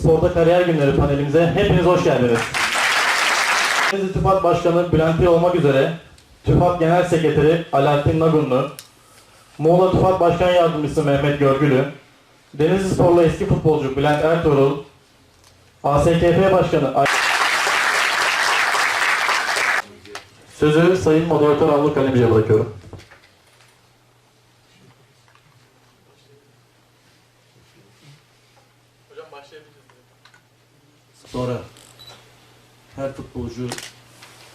Sporda Kariyer Günleri panelimize hepiniz hoş geldiniz. Denizli TÜFAD Başkanı Bülent İyi olmak üzere TÜFAD Genel Sekreteri Alaaddin Nagunlu, Muğla TÜFAD Başkan Yardımcısı Mehmet Görgülü, Denizli Sporlu eski futbolcu Bülent Ertuğrul, ASKF Başkanı Ay- Sözü Sayın Moderatör Avlu Kalemci'ye bırakıyorum. Sonra her futbolcu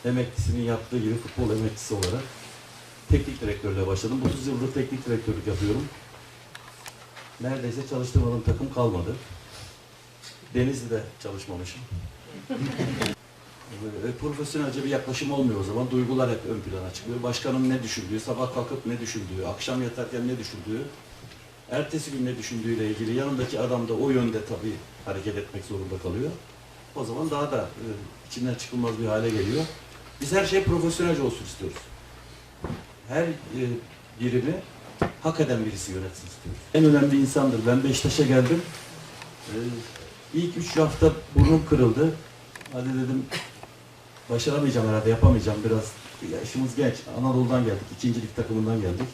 emeklisinin yaptığı gibi futbol emeklisi olarak teknik direktörle başladım. 30 yıldır teknik direktörlük yapıyorum. Neredeyse çalıştırmadığım takım kalmadı. Denizli'de çalışmamışım. Böyle profesyonelce bir yaklaşım olmuyor o zaman. Duygular hep ön plana çıkıyor. Başkanın ne düşündüğü, sabah kalkıp ne düşündüğü, akşam yatarken ne düşündüğü, ertesi gün ne düşündüğüyle ilgili yanındaki adam da o yönde tabii hareket etmek zorunda kalıyor. O zaman daha da e, içinden çıkılmaz bir hale geliyor. Biz her şey profesyonelce olsun istiyoruz. Her e, birini hak eden birisi yönetsin istiyoruz. En önemli insandır. Ben Beşiktaş'a geldim. E, ilk üç hafta burnum kırıldı. Hadi dedim başaramayacağım herhalde, yapamayacağım biraz. Yaşımız genç. Anadolu'dan geldik. ikincilik takımından geldik.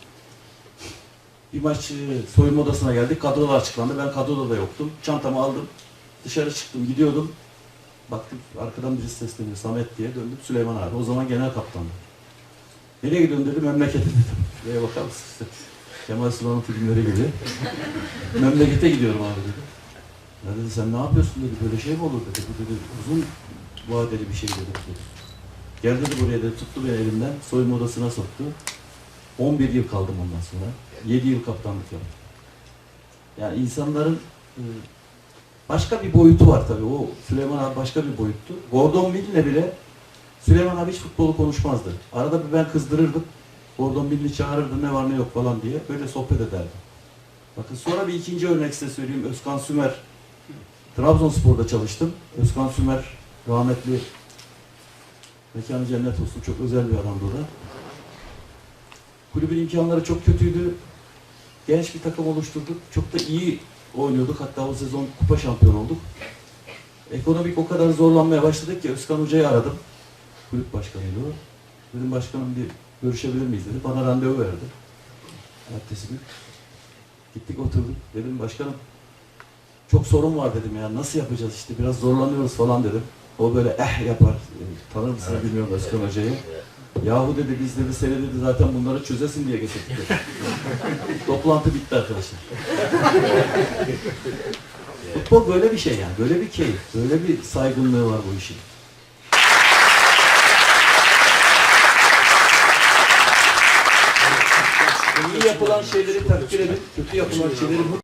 Bir maç e, soyunma odasına geldik. Kadrolar açıklandı. Ben kadroda da yoktum. Çantamı aldım. Dışarı çıktım. Gidiyordum. Baktım arkadan birisi sesleniyor. Samet diye döndüm. Süleyman abi. O zaman genel kaptandı. Nereye gidiyorsun dedim. Memlekete dedim. Şuraya bakar mısın? Kemal Sunal'ın filmleri gibi. Memlekete gidiyorum abi dedi. Ya dedi sen ne yapıyorsun dedi. Böyle şey mi olur dedi. Bu dedi uzun vadeli bir şey dedi. Gel dedi buraya dedi. Tuttu beni elimden. Soyunma odasına soktu. 11 yıl kaldım ondan sonra. 7 yıl kaptanlık yaptım. Yani insanların e, başka bir boyutu var tabii. O Süleyman abi başka bir boyuttu. Gordon Mill'le bile Süleyman abi hiç futbolu konuşmazdı. Arada bir ben kızdırırdım. Gordon Mill'i çağırırdı ne var ne yok falan diye. Böyle sohbet ederdi. Bakın sonra bir ikinci örnek size söyleyeyim. Özkan Sümer. Trabzonspor'da çalıştım. Özkan Sümer rahmetli mekanı cennet olsun. Çok özel bir adamdı o da. Kulübün imkanları çok kötüydü. Genç bir takım oluşturduk. Çok da iyi oynuyorduk. Hatta o sezon kupa şampiyon olduk. Ekonomik o kadar zorlanmaya başladık ki Özkan Hoca'yı aradım. Kulüp başkanıydı o. Dedim başkanım bir görüşebilir miyiz dedi. Bana randevu verdi. Ertesi gün. Gittik oturduk. Dedim başkanım çok sorun var dedim ya. Nasıl yapacağız işte biraz zorlanıyoruz falan dedim. O böyle eh yapar. E, Tanır mısınız bilmiyorum Özkan Hoca'yı. Yahu dedi biz dedi seni dedi zaten bunları çözesin diye getirdik dedi. Toplantı bitti arkadaşlar. Futbol böyle bir şey yani. Böyle bir keyif. Böyle bir saygınlığı var bu işin. İyi yapılan şeyleri takdir edin, kötü yapılan şeyleri